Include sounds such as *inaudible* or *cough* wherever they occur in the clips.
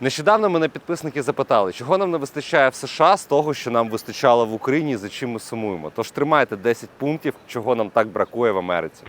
Нещодавно мене підписники запитали, чого нам не вистачає в США з того, що нам вистачало в Україні, за чим ми сумуємо. Тож тримайте 10 пунктів, чого нам так бракує в Америці.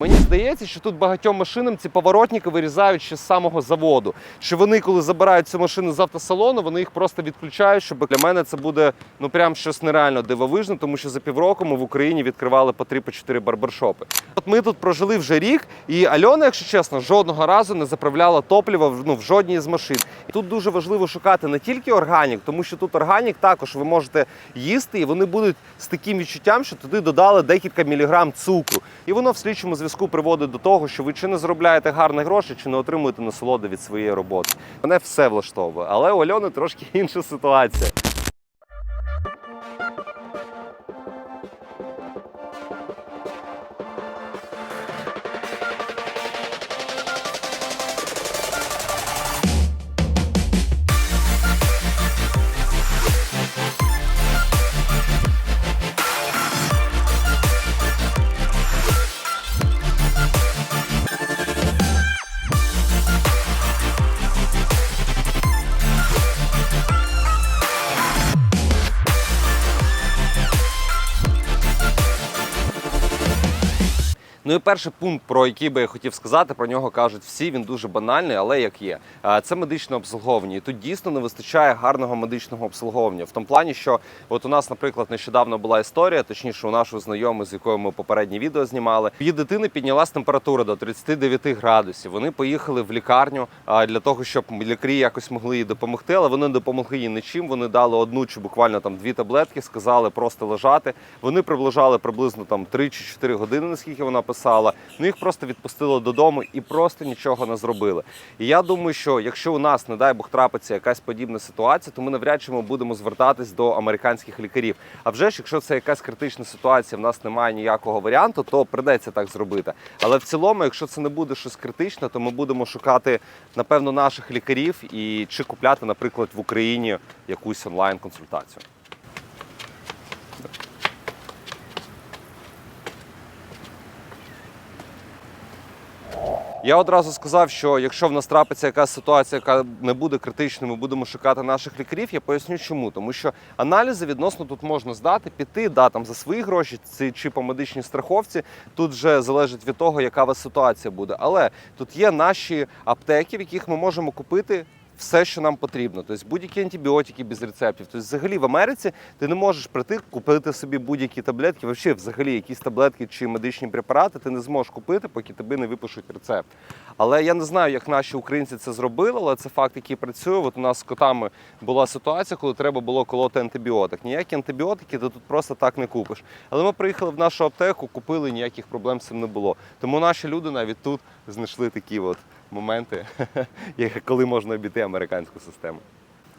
Мені здається, що тут багатьом машинам ці поворотники вирізають ще з самого заводу. Що вони, коли забирають цю машину з автосалону, вони їх просто відключають. Щоб для мене це буде ну прям щось нереально дивовижне, тому що за півроку ми в Україні відкривали по 3-4 барбершопи. От ми тут прожили вже рік, і Альона, якщо чесно, жодного разу не заправляла топливо в- ну, в жодній з машин. І тут дуже важливо шукати не тільки органік, тому що тут органік також ви можете їсти, і вони будуть з таким відчуттям, що туди додали декілька міліграм цукру. І воно в слідчому зв'язку приводить до того, що ви чи не заробляєте гарні гроші, чи не отримуєте насолоди від своєї роботи. Мене все влаштовує, але у Альони трошки інша ситуація. Ну і перший пункт, про який би я хотів сказати, про нього кажуть всі. Він дуже банальний, але як є. Це медичне обслуговування. І тут дійсно не вистачає гарного медичного обслуговування. В тому плані, що от у нас, наприклад, нещодавно була історія, точніше, у нашої знайомої, з якою ми попереднє відео знімали. Її дитини піднялась температура до 39 градусів. Вони поїхали в лікарню для того, щоб лікарі якось могли їй допомогти, але вони допомогли їй нічим. Вони дали одну чи буквально там дві таблетки, сказали просто лежати. Вони приближали приблизно там 3 чи 4 години, наскільки вона писала. Ну їх просто відпустили додому і просто нічого не зробили. І я думаю, що якщо у нас, не дай Бог, трапиться якась подібна ситуація, то ми навряд чи ми будемо звертатись до американських лікарів. А вже ж, якщо це якась критична ситуація, в нас немає ніякого варіанту, то придеться так зробити. Але в цілому, якщо це не буде щось критичне, то ми будемо шукати напевно наших лікарів і чи купляти, наприклад, в Україні якусь онлайн консультацію. Я одразу сказав, що якщо в нас трапиться якась ситуація, яка не буде критичною, ми будемо шукати наших лікарів. Я поясню, чому. Тому що аналізи відносно тут можна здати, піти да, там, за свої гроші чи по медичній страховці. Тут вже залежить від того, яка у вас ситуація буде. Але тут є наші аптеки, в яких ми можемо купити. Все, що нам потрібно, тобто будь-які антибіотики без рецептів. Тобто, взагалі в Америці ти не можеш прийти купити собі будь-які таблетки, взагалі, взагалі якісь таблетки чи медичні препарати ти не зможеш купити, поки тобі не випишуть рецепт. Але я не знаю, як наші українці це зробили, але це факт, який працює. От у нас з котами була ситуація, коли треба було колоти антибіотик. Ніякі антибіотики ти тут просто так не купиш. Але ми приїхали в нашу аптеку, купили, ніяких проблем з цим не було. Тому наші люди навіть тут знайшли такі от моменти, *laughs* коли можна обійти американську систему.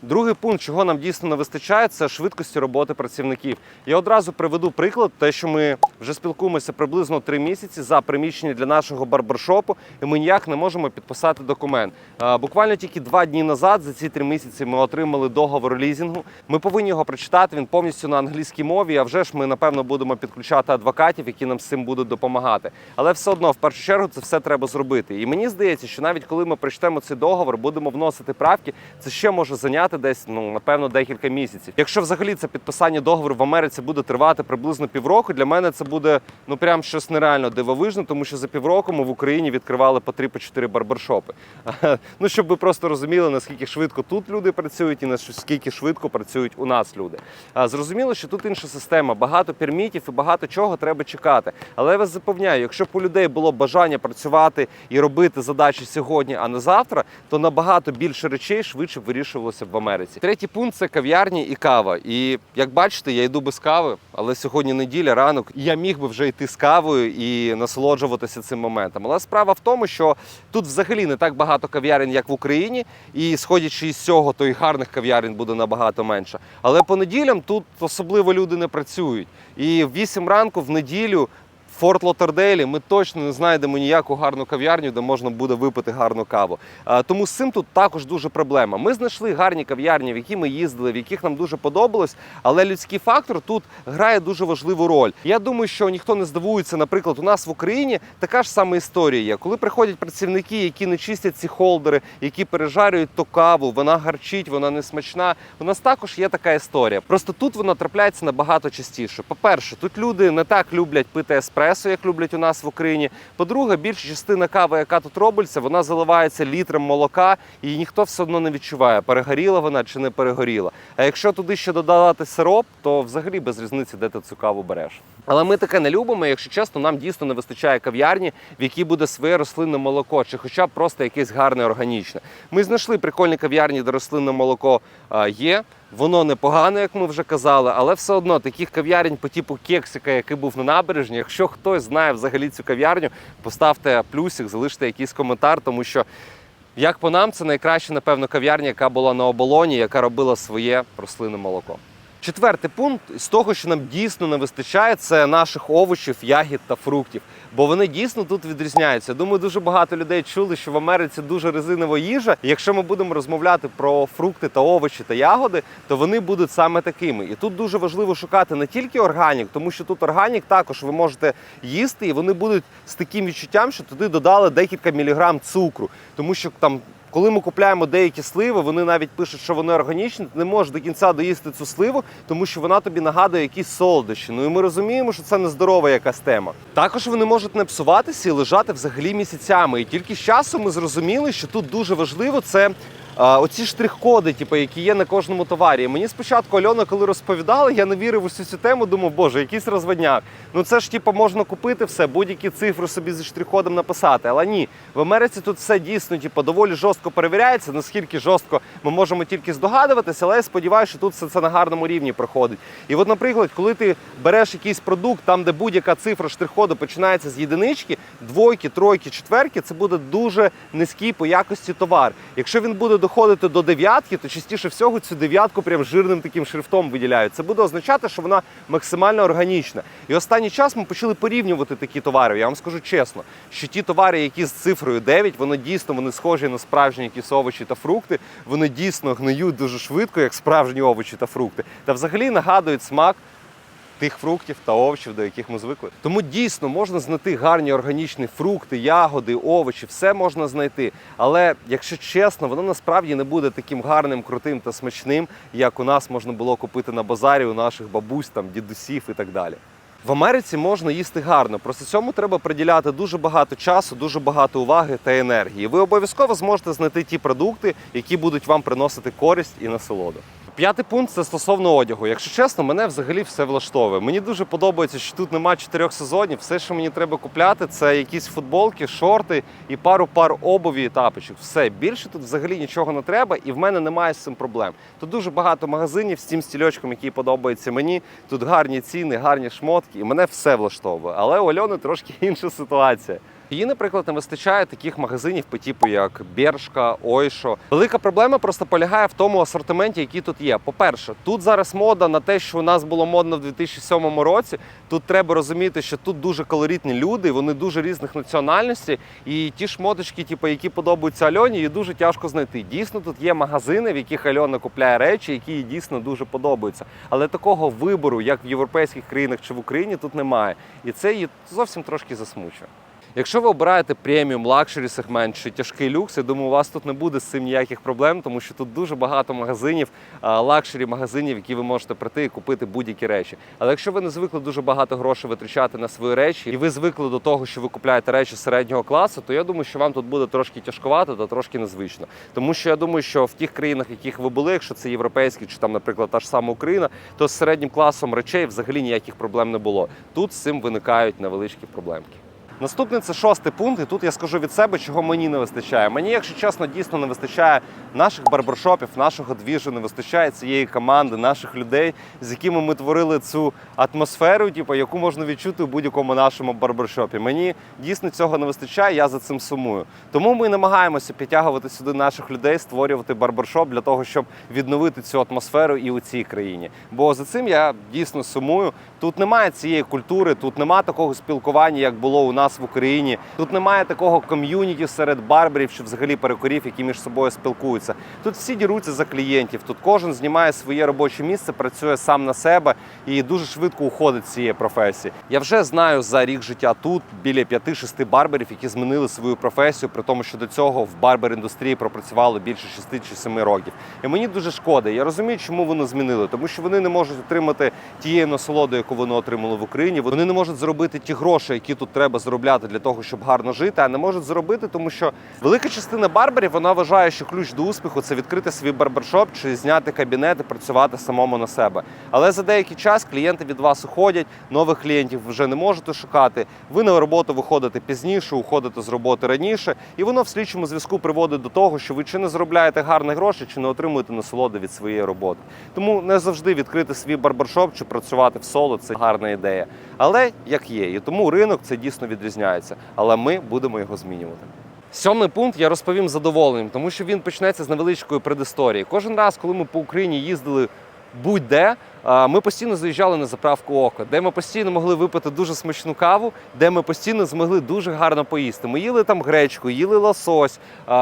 Другий пункт, чого нам дійсно не вистачає, це швидкості роботи працівників. Я одразу приведу приклад, те, що ми вже спілкуємося приблизно три місяці за приміщення для нашого барбершопу, і ми ніяк не можемо підписати документ. Буквально тільки два дні назад, за ці три місяці, ми отримали договор лізінгу. Ми повинні його прочитати. Він повністю на англійській мові. А вже ж ми напевно будемо підключати адвокатів, які нам з цим будуть допомагати. Але все одно, в першу чергу, це все треба зробити. І мені здається, що навіть коли ми прочитаємо цей договор, будемо вносити правки, це ще може зайняти десь ну напевно декілька місяців. Якщо взагалі це підписання договору в Америці буде тривати приблизно півроку, для мене це буде ну прям щось нереально дивовижне, тому що за півроку ми в Україні відкривали по 3-4 барбершопи. *laughs* Ну щоб ви просто розуміли, наскільки швидко тут люди працюють і наскільки швидко працюють у нас люди. Зрозуміло, що тут інша система, багато пермітів і багато чого треба чекати. Але я вас запевняю, якщо б у людей було бажання працювати і робити задачі сьогодні, а не завтра, то набагато більше речей швидше вирішувалося в Америці. Третій пункт це кав'ярні і кава. І як бачите, я йду без кави, але сьогодні неділя, ранок, і я міг би вже йти з кавою і насолоджуватися цим моментом. Але справа в тому, що тут взагалі не так багато кав'ярень, як в Україні, і сходячи із цього, то і гарних кав'ярень буде набагато менше. Але по неділям тут особливо люди не працюють. І в 8 ранку в неділю Форт Лотердейлі ми точно не знайдемо ніяку гарну кав'ярню, де можна буде випити гарну каву. Тому з цим тут також дуже проблема. Ми знайшли гарні кав'ярні, в які ми їздили, в яких нам дуже подобалось, але людський фактор тут грає дуже важливу роль. Я думаю, що ніхто не здивується. Наприклад, у нас в Україні така ж сама історія є. Коли приходять працівники, які не чистять ці холдери, які пережарюють ту каву, вона гарчить, вона не смачна. У нас також є така історія. Просто тут вона трапляється набагато частіше. По-перше, тут люди не так люблять пити еспресо, як люблять у нас в Україні. По-друге, більша частина кави, яка тут робиться, вона заливається літром молока, і ніхто все одно не відчуває, перегоріла вона чи не перегоріла. А якщо туди ще додавати сироп, то взагалі без різниці, де ти цю каву береш. Але ми таке не любимо. Якщо чесно, нам дійсно не вистачає кав'ярні, в якій буде своє рослинне молоко, чи хоча б просто якесь гарне органічне. Ми знайшли прикольні кав'ярні, де рослинне молоко а, є. Воно непогане, як ми вже казали, але все одно таких кав'ярень по типу кексика, який був на набережні. Якщо хтось знає взагалі цю кав'ярню, поставте плюсик, залиште якийсь коментар, тому що. Як по нам, це найкраща, напевно, кав'ярня, яка була на оболоні, яка робила своє рослинне молоко. Четвертий пункт з того, що нам дійсно не вистачає, це наших овочів, ягід та фруктів. Бо вони дійсно тут відрізняються. Думаю, дуже багато людей чули, що в Америці дуже резинова їжа. Якщо ми будемо розмовляти про фрукти та овочі та ягоди, то вони будуть саме такими. І тут дуже важливо шукати не тільки органік, тому що тут органік також ви можете їсти, і вони будуть з таким відчуттям, що туди додали декілька міліграм цукру, тому що там. Коли ми купуємо деякі сливи, вони навіть пишуть, що вони органічні. Ти не можеш до кінця доїсти цю сливу, тому що вона тобі нагадує якісь солодощі. Ну і ми розуміємо, що це нездорова якась тема. Також вони можуть не псуватися і лежати взагалі місяцями. І тільки з часом ми зрозуміли, що тут дуже важливо це. Оці штрих-коди, типу, які є на кожному товарі. Мені спочатку Альона, коли розповідала, я не вірив у всю цю тему, думав, боже, якийсь розводняк. Ну це ж типу, можна купити все, будь-які цифри собі зі штрих-кодом написати. Але ні, в Америці тут все дійсно типу, доволі жорстко перевіряється. Наскільки жорстко ми можемо тільки здогадуватися, але я сподіваюся, що тут все це на гарному рівні проходить. І от, наприклад, коли ти береш якийсь продукт, там, де будь-яка цифра штрих-коду починається з єдинички, двойки, тройки, четверки, це буде дуже низький по якості товар. Якщо він буде доходити до дев'ятки, то частіше всього цю дев'ятку прям жирним таким шрифтом виділяють. Це буде означати, що вона максимально органічна. І останній час ми почали порівнювати такі товари. Я вам скажу чесно, що ті товари, які з цифрою 9, вони дійсно вони схожі на справжні якісь овочі та фрукти. Вони дійсно гниють дуже швидко, як справжні овочі та фрукти. Та взагалі нагадують смак тих фруктів та овочів, до яких ми звикли. Тому дійсно можна знайти гарні органічні фрукти, ягоди, овочі, все можна знайти. Але якщо чесно, воно насправді не буде таким гарним, крутим та смачним, як у нас можна було купити на базарі у наших бабусь, там дідусів і так далі. В Америці можна їсти гарно, просто цьому треба приділяти дуже багато часу, дуже багато уваги та енергії. Ви обов'язково зможете знайти ті продукти, які будуть вам приносити користь і насолоду. П'ятий пункт це стосовно одягу. Якщо чесно, мене взагалі все влаштовує. Мені дуже подобається, що тут немає чотирьох сезонів. Все, що мені треба купляти, це якісь футболки, шорти і пару пар обуві і тапочок. Все більше тут взагалі нічого не треба, і в мене немає з цим проблем. Тут дуже багато магазинів з тим стільочком, який подобається мені. Тут гарні ціни, гарні шмотки, і мене все влаштовує. Але у Альони трошки *laughs* інша ситуація. Її, наприклад, не вистачає таких магазинів по типу як Бершка, Ойшо. Велика проблема просто полягає в тому асортименті, який тут є. По-перше, тут зараз мода на те, що у нас було модно в 2007 році. Тут треба розуміти, що тут дуже колоритні люди, вони дуже різних національностей. І ті шмоточки, типу, які подобаються Альоні, її дуже тяжко знайти. Дійсно, тут є магазини, в яких Альона купляє речі, які їй дійсно дуже подобаються. Але такого вибору, як в європейських країнах чи в Україні, тут немає. І це її зовсім трошки засмучує. Якщо ви обираєте преміум, лакшері сегмент чи тяжкий люкс, я думаю, у вас тут не буде з цим ніяких проблем, тому що тут дуже багато магазинів, лакшері магазинів, які ви можете прийти і купити будь-які речі. Але якщо ви не звикли дуже багато грошей витрачати на свої речі, і ви звикли до того, що ви купляєте речі середнього класу, то я думаю, що вам тут буде трошки тяжковато та трошки незвично. Тому що я думаю, що в тих країнах, в яких ви були, якщо це європейські чи там, наприклад, та ж сама Україна, то з середнім класом речей взагалі ніяких проблем не було. Тут з цим виникають невеличкі проблемки. Наступний це шостий пункт, і тут я скажу від себе, чого мені не вистачає. Мені, якщо чесно, дійсно не вистачає наших барбершопів, нашого двіжу, не вистачає цієї команди, наших людей, з якими ми творили цю атмосферу, типу, яку можна відчути у будь-якому нашому барбершопі. Мені дійсно цього не вистачає, я за цим сумую. Тому ми намагаємося підтягувати сюди наших людей, створювати барбершоп для того, щоб відновити цю атмосферу і у цій країні. Бо за цим я дійсно сумую, Тут немає цієї культури, тут немає такого спілкування, як було у нас в Україні. Тут немає такого ком'юніті серед барберів чи взагалі перекорів, які між собою спілкуються. Тут всі діруться за клієнтів. Тут кожен знімає своє робоче місце, працює сам на себе і дуже швидко уходить з цієї професії. Я вже знаю за рік життя тут біля 5-6 барберів, які змінили свою професію, при тому, що до цього в барбер індустрії пропрацювало більше 6 чи 7 років. І мені дуже шкода. Я розумію, чому вони змінили, тому що вони не можуть отримати тієї насолоди, яку вони отримали в Україні. Вони не можуть зробити ті гроші, які тут треба заробляти для того, щоб гарно жити, а не можуть зробити, тому що велика частина барберів вона вважає, що ключ до успіху це відкрити свій барбершоп чи зняти кабінет і працювати самому на себе. Але за деякий час клієнти від вас уходять, нових клієнтів вже не можете шукати. Ви на роботу виходите пізніше, уходите з роботи раніше, і воно в слідчому зв'язку приводить до того, що ви чи не заробляєте гарні гроші, чи не отримуєте насолоди від своєї роботи. Тому не завжди відкрити свій барбершоп чи працювати в соло це гарна ідея. Але як є, і тому ринок це дійсно відрізняється. Але ми будемо його змінювати. Сьомий пункт я розповім задоволеним, тому що він почнеться з невеличкої предісторії. Кожен раз, коли ми по Україні їздили будь-де, ми постійно заїжджали на заправку око, де ми постійно могли випити дуже смачну каву, де ми постійно змогли дуже гарно поїсти. Ми їли там гречку, їли лосось,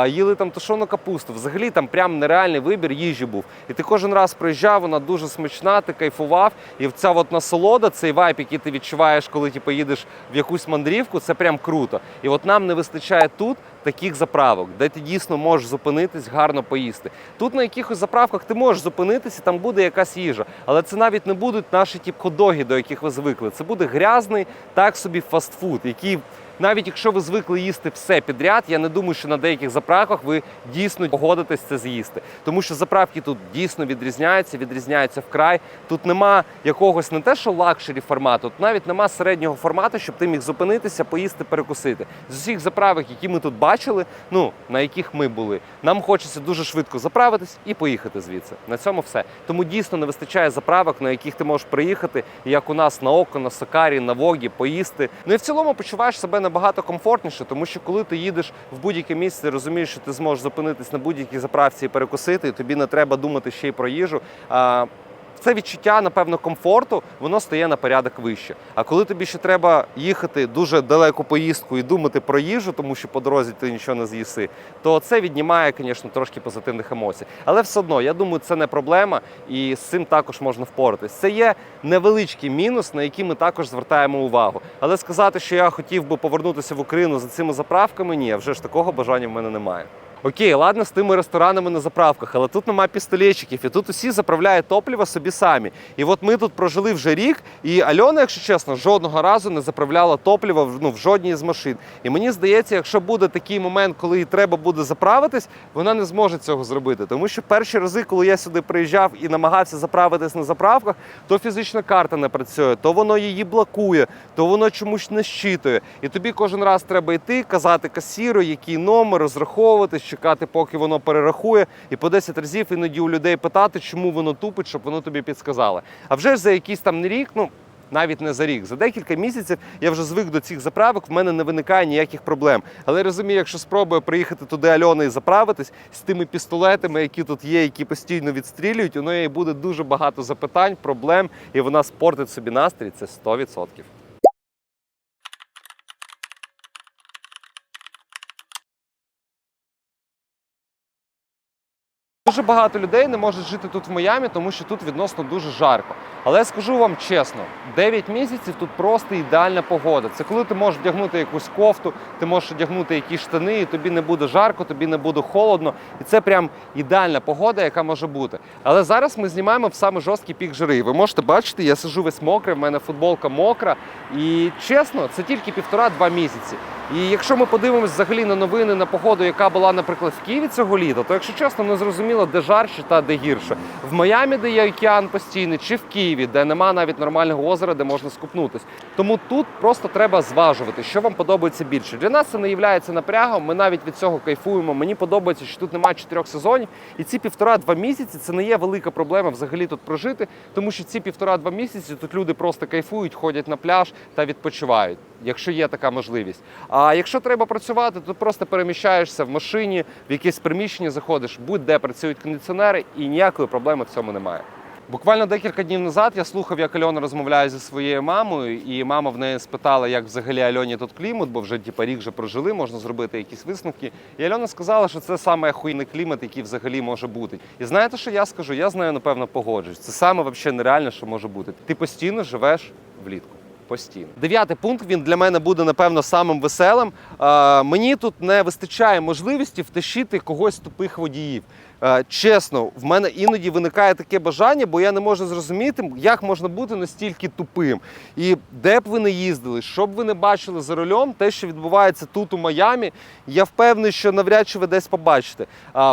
їли там тушону капусту. Взагалі там прям нереальний вибір їжі був. І ти кожен раз приїжджав, вона дуже смачна, ти кайфував. І ця от насолода, цей вайб, який ти відчуваєш, коли ти поїдеш в якусь мандрівку, це прям круто. І от нам не вистачає тут таких заправок, де ти дійсно можеш зупинитись, гарно поїсти. Тут на якихось заправках ти можеш зупинитися, там буде якась їжа, але це навіть не будуть наші ті хот-доги, до яких ви звикли. Це буде грязний, так собі фастфуд, який. Навіть якщо ви звикли їсти все підряд, я не думаю, що на деяких заправках ви дійсно погодитесь це з'їсти. Тому що заправки тут дійсно відрізняються, відрізняються вкрай. Тут нема якогось не те, що лакшері формату, тут навіть нема середнього формату, щоб ти міг зупинитися, поїсти, перекусити. З усіх заправок, які ми тут бачили, ну на яких ми були, нам хочеться дуже швидко заправитись і поїхати звідси. На цьому все. Тому дійсно не вистачає заправок, на яких ти можеш приїхати, як у нас на око, на сокарі, на вогі, поїсти. Ну і в цілому почуваєш себе набагато комфортніше, тому що коли ти їдеш в будь-яке місце, розумієш, що ти зможеш зупинитись на будь-якій заправці і перекусити, і тобі не треба думати ще й про їжу. Це відчуття, напевно, комфорту, воно стає на порядок вище. А коли тобі ще треба їхати дуже далеку поїздку і думати про їжу, тому що по дорозі ти нічого не з'їси, то це віднімає, звісно, трошки позитивних емоцій. Але все одно, я думаю, це не проблема, і з цим також можна впоратись. Це є невеличкий мінус, на який ми також звертаємо увагу. Але сказати, що я хотів би повернутися в Україну за цими заправками, ні, вже ж такого бажання в мене немає. Окей, ладно, з тими ресторанами на заправках, але тут немає пістолетчиків, і тут усі заправляють топливо собі самі. І от ми тут прожили вже рік, і Альона, якщо чесно, жодного разу не заправляла топливо ну, в жодній з машин. І мені здається, якщо буде такий момент, коли їй треба буде заправитись, вона не зможе цього зробити. Тому що перші рази, коли я сюди приїжджав і намагався заправитись на заправках, то фізична карта не працює, то воно її блокує, то воно чомусь не щитує. І тобі кожен раз треба йти, казати касіру, який номер, розраховуватись, чекати, поки воно перерахує, і по 10 разів іноді у людей питати, чому воно тупить, щоб воно тобі підсказало. А вже ж за якийсь там рік, ну. Навіть не за рік, за декілька місяців я вже звик до цих заправок, в мене не виникає ніяких проблем. Але я розумію, якщо спробую приїхати туди Альона і заправитись з тими пістолетами, які тут є, які постійно відстрілюють, у неї буде дуже багато запитань, проблем, і вона спортить собі настрій. Це 100%. Дуже багато людей не можуть жити тут в Майамі, тому що тут відносно дуже жарко. Але я скажу вам чесно, 9 місяців тут просто ідеальна погода. Це коли ти можеш вдягнути якусь кофту, ти можеш одягнути якісь штани, і тобі не буде жарко, тобі не буде холодно. І це прям ідеальна погода, яка може бути. Але зараз ми знімаємо в саме жорсткий пік жари. Ви можете бачити, я сижу весь мокрий, в мене футболка мокра. І чесно, це тільки півтора-два місяці. І якщо ми подивимось взагалі на новини на погоду, яка була, наприклад, в Києві цього літа, то якщо чесно, не зрозуміло, де жарче та де гірше. В Майамі, де є океан постійний, чи в Києві, де нема навіть нормального озера, де можна скупнутись. Тому тут просто треба зважувати, що вам подобається більше. Для нас це не є напрягом. Ми навіть від цього кайфуємо. Мені подобається, що тут немає чотирьох сезонів, і ці півтора-два місяці це не є велика проблема взагалі тут прожити, тому що ці півтора-два місяці тут люди просто кайфують, ходять на пляж та відпочивають, якщо є така можливість. А якщо треба працювати, то просто переміщаєшся в машині, в якесь приміщення заходиш, будь-де працюють кондиціонери, і ніякої проблеми в цьому немає. Буквально декілька днів назад я слухав, як Альона розмовляє зі своєю мамою, і мама в неї спитала, як взагалі Альоні тут клімат, бо вже типа, рік вже прожили, можна зробити якісь висновки. І Альона сказала, що це саме охуєнний клімат, який взагалі може бути. І знаєте, що я скажу? Я з нею, напевно, погоджуюсь. Це саме взагалі нереально, що може бути. Ти постійно живеш влітку. Постійно. Дев'ятий пункт він для мене буде напевно самим веселим. Е, мені тут не вистачає можливості втащити когось тупих водіїв. Е, чесно, в мене іноді виникає таке бажання, бо я не можу зрозуміти, як можна бути настільки тупим. І де б ви не їздили, що б ви не бачили за рулем, те, що відбувається тут у Майамі, я впевнений, що навряд чи ви десь побачите.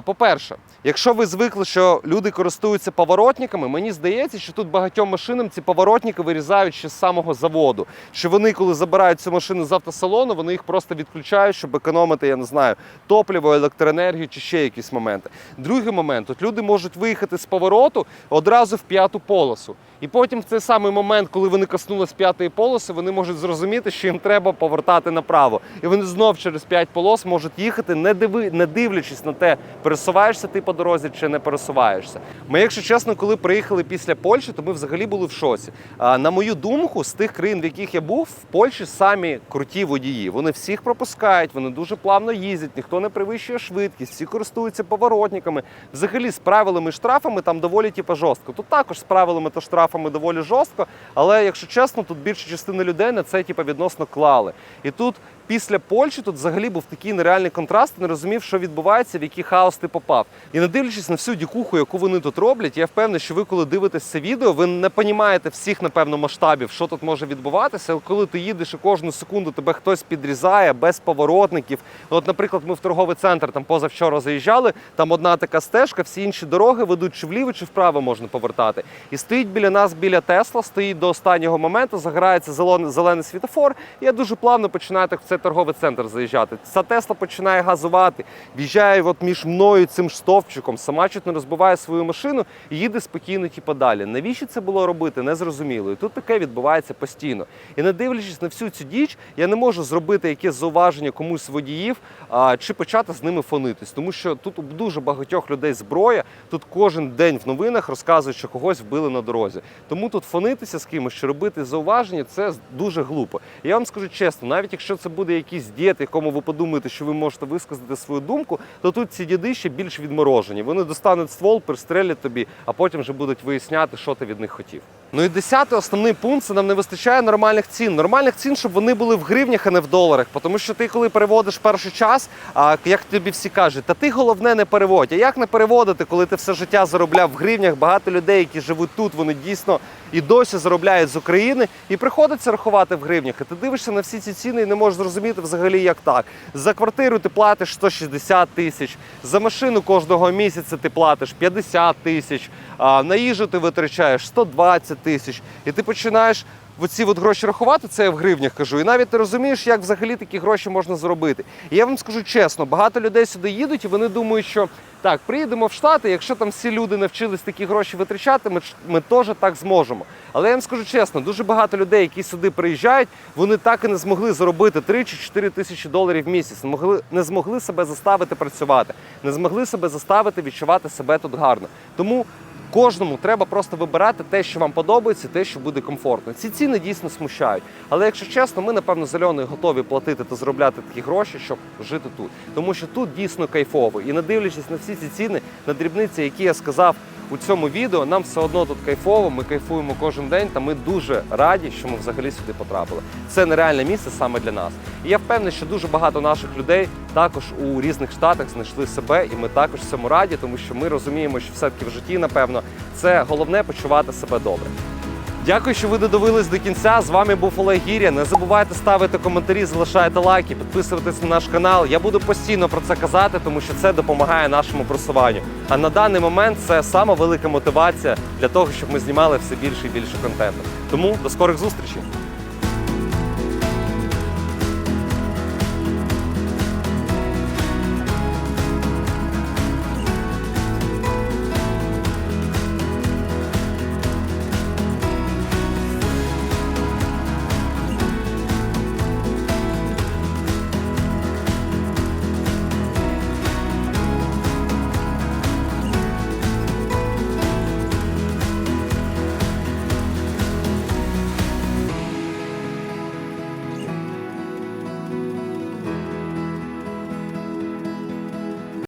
По-перше, якщо ви звикли, що люди користуються поворотниками, мені здається, що тут багатьом машинам ці поворотники вирізають ще з самого заводу. Що вони, коли забирають цю машину з автосалону, вони їх просто відключають, щоб економити, я не знаю, топливо, електроенергію чи ще якісь моменти. Другий момент: от люди можуть виїхати з повороту одразу в п'яту полосу. І потім в цей самий момент, коли вони коснулись п'ятої полоси, вони можуть зрозуміти, що їм треба повертати направо. І вони знов через п'ять полос можуть їхати, не диви, не дивлячись на те, пересуваєшся ти по дорозі чи не пересуваєшся. Ми, якщо чесно, коли приїхали після Польщі, то ми взагалі були в шоці. А на мою думку, з тих країн, в яких я був, в Польщі самі круті водії. Вони всіх пропускають, вони дуже плавно їздять, ніхто не перевищує швидкість, всі користуються поворотниками. Взагалі з правилами і штрафами там доволі типу, жорстко. Тут також з правилами та штрафами доволі жорстко, але якщо чесно, тут більша частина людей на це типу, відносно клали. І тут після Польщі тут взагалі був такий нереальний контраст, не розумів, що відбувається, в який хаос ти попав. І не дивлячись на всю дікуху, яку вони тут роблять, я впевнений, що ви, коли дивитесь це відео, ви не розумієте всіх, напевно, масштабів, що тут може відбуватися. Коли ти їдеш і кожну секунду тебе хтось підрізає без поворотників. От, наприклад, ми в торговий центр там позавчора заїжджали, там одна така стежка, всі інші дороги ведуть чи вліво, чи вправо можна повертати. І стоїть біля нас біля Тесла, стоїть до останнього моменту, загорається зелений, світофор. І я дуже плавно починаю так в цей торговий центр заїжджати. Ця Тесла починає газувати, в'їжджає от між мною цим стовпчиком, сама чуть не розбиває свою машину і їде спокійно, типу, далі. Навіщо це було робити? Незрозуміло. І тут таке відбувається постійно. І не дивлячись на всю цю діч, я не можу зробити якесь зауваження комусь водіїв а, чи почати з ними фонитись. Тому що тут у дуже багатьох людей зброя. Тут кожен день в новинах розказують, що когось вбили на дорозі. Тому тут фонитися з кимось чи робити зауваження це дуже глупо. Я вам скажу чесно, навіть якщо це буде якийсь дід, якому ви подумаєте, що ви можете висказати свою думку, то тут ці діди ще більш відморожені. Вони достануть ствол, пристрелять тобі, а потім вже будуть виясняти, що ти від них хотів. Ну і десятий основний пункт це нам не вистачає нормальних цін. Нормальних цін, щоб вони були в гривнях, а не в доларах. Тому що ти, коли переводиш перший час, а як тобі всі кажуть, та ти головне не переводь. А як не переводити, коли ти все життя заробляв в гривнях? Багато людей, які живуть тут, вони дійсно і досі заробляють з України, і приходиться рахувати в гривнях. І ти дивишся на всі ці ціни і не можеш зрозуміти взагалі, як так. За квартиру ти платиш 160 тисяч, за машину кожного місяця ти платиш 50 тисяч, на їжу ти витрачаєш 120 тисяч. І ти починаєш. Оці от гроші рахувати, це я в гривнях кажу, і навіть ти розумієш, як взагалі такі гроші можна зробити. І я вам скажу чесно, багато людей сюди їдуть, і вони думають, що так, приїдемо в Штати, якщо там всі люди навчились такі гроші витрачати, ми, ми теж так зможемо. Але я вам скажу чесно, дуже багато людей, які сюди приїжджають, вони так і не змогли заробити 3 чи 4 тисячі доларів в місяць. Не могли, не змогли себе заставити працювати, не змогли себе заставити відчувати себе тут гарно. Тому Кожному треба просто вибирати те, що вам подобається, те, що буде комфортно. Ці ціни дійсно смущають. Але якщо чесно, ми напевно з готові платити та заробляти такі гроші, щоб жити тут. Тому що тут дійсно кайфово. І не дивлячись на всі ці ціни, на дрібниці, які я сказав у цьому відео, нам все одно тут кайфово. Ми кайфуємо кожен день, та ми дуже раді, що ми взагалі сюди потрапили. Це нереальне місце саме для нас. І я впевнений, що дуже багато наших людей також у різних штатах знайшли себе, і ми також цьому раді, тому що ми розуміємо, що все-таки в житті, напевно, це головне почувати себе добре. Дякую, що ви додивились до кінця. З вами був Олег Гіря. Не забувайте ставити коментарі, залишайте лайки, підписуватись на наш канал. Я буду постійно про це казати, тому що це допомагає нашому просуванню. А на даний момент це сама велика мотивація для того, щоб ми знімали все більше і більше контенту. Тому до скорих зустрічей!